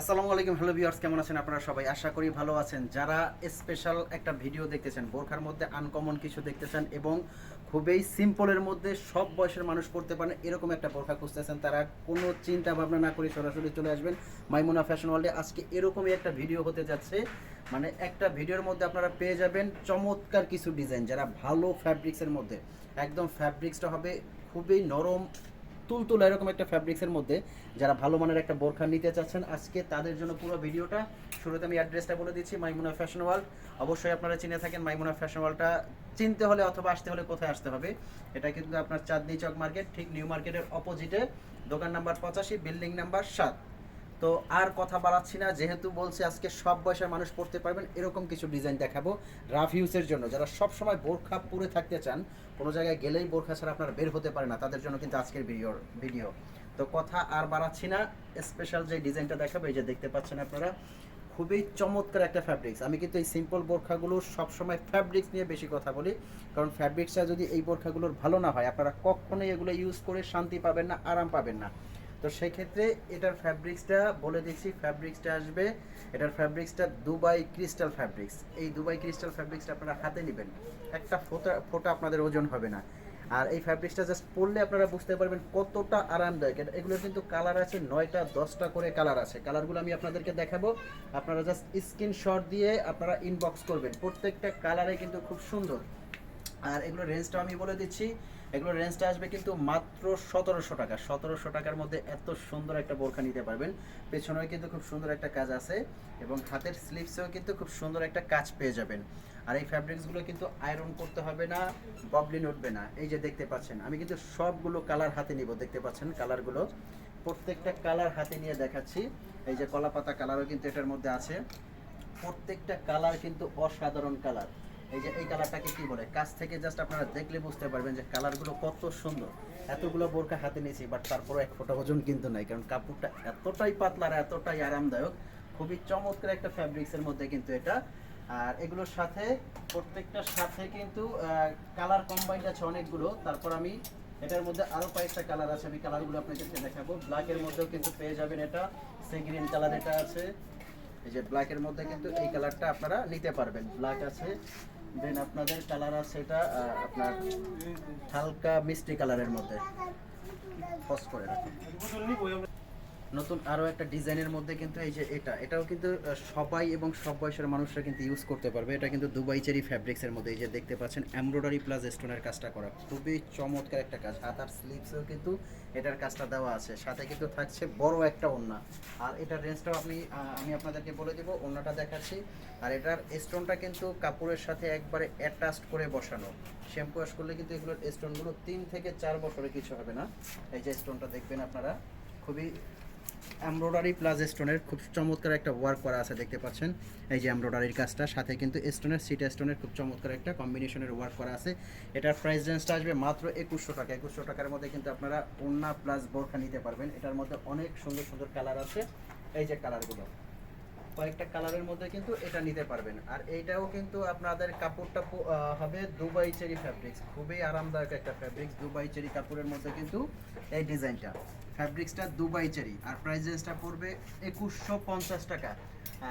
আসসালামু আলাইকুম hello viewers কেমন আছেন আপনারা সবাই? আশা করি ভালো আছেন। যারা স্পেশাল একটা ভিডিও দেখতেছেন, বোরখার মধ্যে আনকমন কিছু দেখতেছেন এবং খুবই সিম্পলের মধ্যে সব বয়সের মানুষ পড়তে পারেন, এরকম একটা বোরখা খুঁজতেছেন, তারা কোনো চিন্তা ভাবনা না করে সরাসরি চলে আসবেন মাইমুনা ফ্যাশন ওয়ার্ল্ডে আজকে এরকমই একটা ভিডিও হতে যাচ্ছে মানে একটা ভিডিওর মধ্যে আপনারা পেয়ে যাবেন চমৎকার কিছু ডিজাইন যারা ভালো ফ্যাব্রিক্সের মধ্যে। একদম ফ্যাব্রিক্সটা হবে খুবই নরম তুলতুলা এরকম একটা ফ্যাব্রিক্সের মধ্যে যারা ভালো মানের একটা বোরখা নিতে চাচ্ছেন, আজকে তাদের জন্য পুরো ভিডিওটা। শুরুতে আমি অ্যাড্রেসটা বলে দিচ্ছি মাইমুনা ফ্যাশন ওয়ার্ল্ড অবশ্যই আপনারা চিনে থাকেন মাইমুনা ফ্যাশন ওয়ার্ল্ডটা চিনতে হলে অথবা আসতে হলে কোথায় আসতে হবে? এটা কিন্তু আপনার চাঁদনি চক মার্কেট ঠিক নিউ মার্কেটের অপোজিটে দোকান নাম্বার পঁচাশি বিল্ডিং নাম্বার সাত। তো আর কথা বাড়াচ্ছি না, যেহেতু বলছি আজকে সব বয়সের মানুষ পড়তে পারবেন, এরকম কিছু ডিজাইন দেখাবো রাফ ইউজের জন্য। যারা সব সময় বোরখা পরে থাকতে চান, কোনো জায়গায় গেলেই বোরখা ছাড়া আপনারা বের হতে পারে না, তাদের জন্য কিন্তু আজকের ভিডিও ভিডিও তো কথা আর বাড়াচ্ছি না স্পেশাল যে ডিজাইনটা দেখাবো, এই যে দেখতে পাচ্ছেন আপনারা, খুবই চমৎকার একটা ফ্যাব্রিক্স আমি কিন্তু এই সিম্পল বোরখাগুলো সবসময় ফ্যাব্রিক্স নিয়ে বেশি কথা বলি, কারণ ফ্যাব্রিক্সটা যদি এই বোরখাগুলোর ভালো না হয়, আপনারা কখনোই এগুলো ইউজ করে শান্তি পাবেন না, আরাম পাবেন না। তো সেই ক্ষেত্রে এটার ফ্যাব্রিক্সটা বলে দিচ্ছি ফ্যাব্রিক্সটা আসবে। এটার ফ্যাব্রিক্সটা দুবাই ক্রিস্টাল ফ্যাব্রিক্স এই দুবাই ক্রিস্টাল ফ্যাব্রিক্সটা আপনারা হাতে নেবেন। একটা ফোটা ফোটা আপনাদের ওজন হবে না। আর এই ফ্যাব্রিক্সটা জাস্ট পরলে আপনারা বুঝতে পারবেন কতটা আরামদায়ক। এগুলোর কিন্তু কালার আছে, নয়টা, দশটা করে কালার আছে। কালারগুলো আমি আপনাদেরকে দেখাবো। আপনারা জাস্ট স্ক্রিনশট দিয়ে আপনারা ইনবক্স করবেন। প্রত্যেকটা কালারে কিন্তু খুব সুন্দর। আর এগুলোর রেঞ্জটা আমি বলে দিচ্ছি। এগুলোর রেঞ্জটা আসবে কিন্তু মাত্র সতেরোশো টাকা। সতেরোশো টাকার মধ্যে এত সুন্দর একটা বোরখা নিতে পারবেন। পেছনেও কিন্তু খুব সুন্দর একটা কাজ আছে এবং হাতের স্লিভসেও কিন্তু খুব সুন্দর একটা কাজ পেয়ে যাবেন। আর এই ফ্যাব্রিক্সগুলো কিন্তু আয়রন করতে হবে না ববলিন উঠবে না। এই যে দেখতে পাচ্ছেন, আমি কিন্তু সবগুলো কালার হাতে নিব, দেখতে পাচ্ছেন কালারগুলো প্রত্যেকটা কালার হাতে নিয়ে দেখাচ্ছি। এই যে কলা পাতা কালারও কিন্তু এটার মধ্যে আছে। প্রত্যেকটা কালার কিন্তু অসাধারণ কালার এই যে, এই কালারটাকে কি বলে? কাছ থেকে জাস্ট আপনারা দেখলে বুঝতে পারবেন যে কালারগুলো কত সুন্দর। এতগুলো বোরকা হাতে নিয়েছি বাট তারপরে এক ফোঁটা ওজন কিন্তু নাই, কারণ কাপড়টা এতটাই পাতলা আর এতটাই আরামদায়ক। খুবই চমৎকার একটা ফ্যাব্রিক্সের মধ্যে কিন্তু এটা। আর এগুলোর সাথে, প্রত্যেকটার সাথে কিন্তু কালার কম্বাইন্ড আছে অনেকগুলো। তারপর আমি এটার মধ্যে আরও কয়েকটা কালার আছে, আমি কালারগুলো আপনাদেরকে দেখাবো। ব্ল্যাকের মধ্যেও কিন্তু পেয়ে যাবেন এটা। সে গ্রিন কালার এটা আছে। এই যে ব্ল্যাকের মধ্যে কিন্তু এই কালারটা আপনারা নিতে পারবেন। ব্ল্যাক আছে। দেন আপনাদের কালার আছে এটা আপনার হালকা মিষ্টি কালারের মধ্যে। ফস করে রাখুন। নতুন আরও একটা ডিজাইনের মধ্যে কিন্তু এই যে এটা, এটাও কিন্তু সবাই এবং সব বয়সের মানুষরা কিন্তু ইউজ করতে পারবে। এটা কিন্তু দুবাই চেরি ফ্যাব্রিক্সের মধ্যে এই যে দেখতে পাচ্ছেন এমব্রয়ডারি প্লাস স্টোনের কাজটা করা। খুবই চমৎকার একটা কাজ। হাত আর স্লিভসেও কিন্তু এটার কাজটা দেওয়া আছে। সাথে কিন্তু থাকছে বড় একটা ওড়না। আর এটার রেঞ্জটাও আপনি আমি আপনাদেরকে বলে দেবো, ওড়নাটা দেখাচ্ছি। আর এটার স্টোনটা কিন্তু কাপড়ের সাথে একবারে অ্যাটাচড করে বসানো। শ্যাম্পু ওয়াশ করলে কিন্তু এগুলোর স্টোনগুলো তিন থেকে চার বছরে কিছু হবে না। এই যে স্টোনটা দেখবেন আপনারা, খুবই এমব্রয়ডারি প্লাস স্টোনের খুব চমৎকার একটা ওয়ার্ক করা আছে, দেখতে পাচ্ছেন। এই যে এমব্রয়ডারির কাজটা, সাথে কিন্তু স্টোনের সিট স্টোনের খুব চমৎকার একটা কম্বিনেশনের ওয়ার্ক করা আছে। এটার প্রাইস রেঞ্জটা আসবে মাত্র একুশশো টাকা। একুশশো টাকার মধ্যে কিন্তু আপনারা ওন্না প্লাস বোরখা নিতে পারবেন। এটার মধ্যে অনেক সুন্দর সুন্দর কালার আছে। এই যে কালারগুলো কয়েকটা কালারের মধ্যে কিন্তু এটা নিতে পারবেন। আর এইটাও কিন্তু আপনাদের কাপড়টা হবে দুবাই চেরি ফ্যাব্রিক্স খুবই আরামদায়ক একটা ফ্যাব্রিক্স দুবাই চেরি কাপড়ের মধ্যে কিন্তু এই ডিজাইনটা। ফ্যাব্রিক্সটা দুবাই চেরি। আর প্রাইস রেঞ্জটা পড়বে একুশশো পঞ্চাশ টাকা।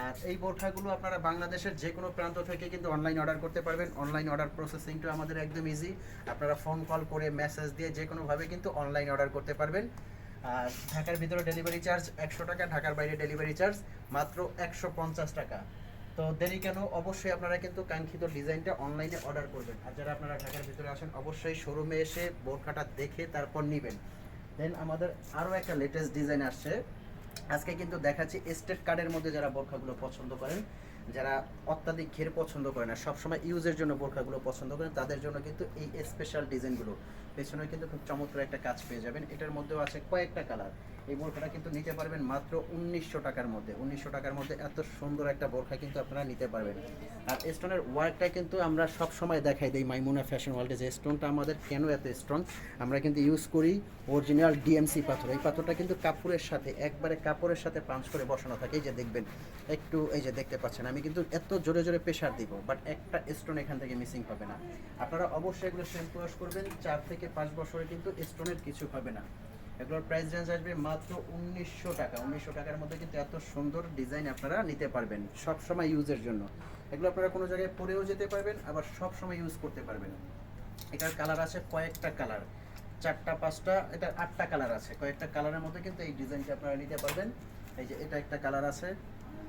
আর এই বোরখাগুলো আপনারা বাংলাদেশের যে কোনো প্রান্ত থেকে কিন্তু অনলাইন অর্ডার করতে পারবেন। অনলাইন অর্ডার প্রসেসিংটা আমাদের একদম ইজি আপনারা ফোন কল করে মেসেজ দিয়ে যে কোনোভাবে কিন্তু অনলাইন অর্ডার করতে পারবেন। আর ঢাকার ভিতরে ডেলিভারি চার্জ একশো টাকা, ঢাকার বাইরে ডেলিভারি চার্জ মাত্র একশো পঞ্চাশ টাকা। তো দেরি কেন? অবশ্যই আপনারা কিন্তু কাঙ্ক্ষিত ডিজাইনটা অনলাইনে অর্ডার করবেন। আর যারা আপনারা ঢাকার ভিতরে আসেন, অবশ্যই শোরুমে এসে বোরখাটা দেখে তারপর নেবেন। দেন আমাদের আরও একটা লেটেস্ট ডিজাইন আসছে। আজকে কিন্তু দেখাচ্ছি স্টেট কার্ডের মধ্যে যারা বোরখাগুলো পছন্দ করেন, যারা অত্যাধিক ঘের পছন্দ করে না সবসময় ইউজের জন্য বোরখাগুলো পছন্দ করেন, তাদের জন্য কিন্তু এই স্পেশাল ডিজাইনগুলো পেছনে কিন্তু খুব চমৎকার একটা কাজ পেয়ে যাবেন। এটার মধ্যেও আছে কয়েকটা কালার এই বোরখাটা কিন্তু নিতে পারবেন মাত্র উনিশশো টাকার মধ্যে। উনিশশো টাকার মধ্যে এত সুন্দর একটা বোরখা কিন্তু আপনারা নিতে পারবেন। আর স্টোনের ওয়ার্কটা কিন্তু আমরা সব সময় দেখাই দিই মাইমুনা ফ্যাশন ওয়ার্ল্ডে যে স্টোনটা আমাদের কেন এত স্ট্রং আমরা কিন্তু ইউজ করি অরিজিনাল ডিএমসি পাথর। এই পাথরটা কিন্তু কাপড়ের সাথে, একবারে কাপড়ের সাথে পাঞ্চ করে বসানো থাকে। এই যে দেখবেন, একটু এই যে দেখতে পাচ্ছেন, আমি কিন্তু এত জোরে জোরে প্রেশার দিব বাট একটা স্টোন এখান থেকে মিসিং হবে না। আপনারা অবশ্যই এগুলো শ্যাম্পু ওয়াশ করবেন, চার থেকে পাঁচ বছরে কিন্তু স্টোনের কিছু হবে না। এগুলোর প্রাইস রেঞ্জ আসবে মাত্র উনিশশো টাকা। উনিশশো টাকার মধ্যে কিন্তু এত সুন্দর ডিজাইন আপনারা নিতে পারবেন সব সময় ইউজের জন্য। এগুলো আপনারা কোনো জায়গায় পরেও যেতে পারবেন, আবার সব সময় ইউজ করতে পারবেন। এটার কালার আছে কয়েকটা কালার চারটা, পাঁচটা, এটা আটটা কালার আছে। কয়েকটা কালারের মধ্যে কিন্তু এই ডিজাইনটা আপনারা নিতে পারবেন। এই যে এটা একটা কালার আছে।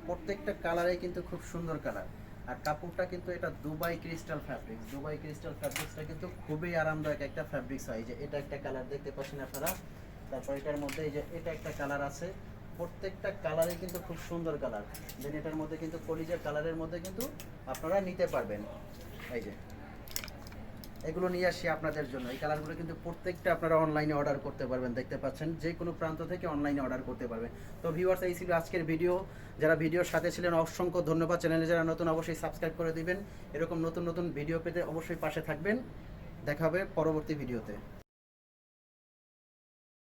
প্রত্যেকটা কালারে কিন্তু খুব সুন্দর কালার আর কাপড়টা কিন্তু এটা Dubai crystal fabrics Dubai crystal ফ্যাব্রিক্সটা কিন্তু খুবই আরামদায়ক একটা ফ্যাব্রিক্স হয়। যে এটা একটা কালার দেখতে পাচ্ছেন আপনারা। তারপর এটার মধ্যে এই যে এটা একটা কালার আছে। প্রত্যেকটা কালারে কিন্তু খুব সুন্দর কালার দেন এটার মধ্যে কিন্তু কলিজার কালারের মধ্যে কিন্তু আপনারা নিতে পারবেন। এই যে। এগুলো নিয়ে আসি আপনাদের জন্য। এই কালারগুলো কিন্তু প্রত্যেকটা আপনারা অনলাইনে অর্ডার করতে পারবেন। দেখতে পাচ্ছেন, যে কোনো প্রান্ত থেকে অনলাইনে অর্ডার করতে পারবেন। তো ভিউয়ার্স এই ছিল আজকের ভিডিও যারা ভিডিওর সাথে ছিলেন, অসংখ্য ধন্যবাদ। চ্যানেলে যারা নতুন, অবশ্যই সাবস্ক্রাইব করে দিবেন। এরকম নতুন নতুন ভিডিও পেতে অবশ্যই পাশে থাকবেন। দেখা হবে পরবর্তী ভিডিওতে